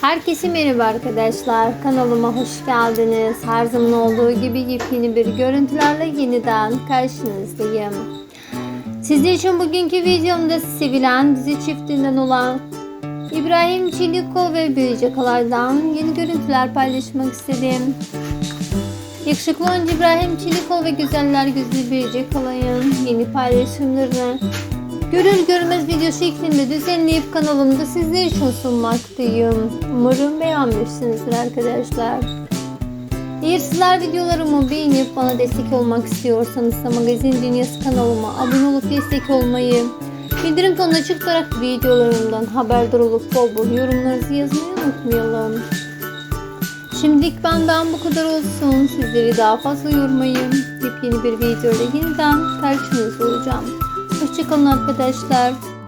Herkese merhaba arkadaşlar. Kanalıma hoş geldiniz. Her zaman olduğu gibi yepyeni bir görüntülerle yeniden karşınızdayım. Sizler için bugünkü videomda sevilen dizi çiftinden olan İbrahim Çeliko ve Büyücü Kalay'dan yeni görüntüler paylaşmak istedim. Yakışıklı oyuncu İbrahim Çeliko ve Güzeller Güzeli Büyücü Kalay'ın yeni paylaşımlarını Görür görmez video şeklinde düzenleyip kanalımda sizler için sunmaktayım. Umarım beğenmişsinizdir arkadaşlar. Eğer sizler videolarımı beğenip bana destek olmak istiyorsanız da Magazin Dünyası kanalıma abone olup destek olmayı, bildirim tonuna açık tutarak videolarımdan haberdar olup bol bol yorumlarınızı yazmayı unutmayalım. Şimdilik benden bu kadar olsun. Sizleri daha fazla yormayın. Yepyeni bir videoyla yeniden. Hoşçakalın arkadaşlar.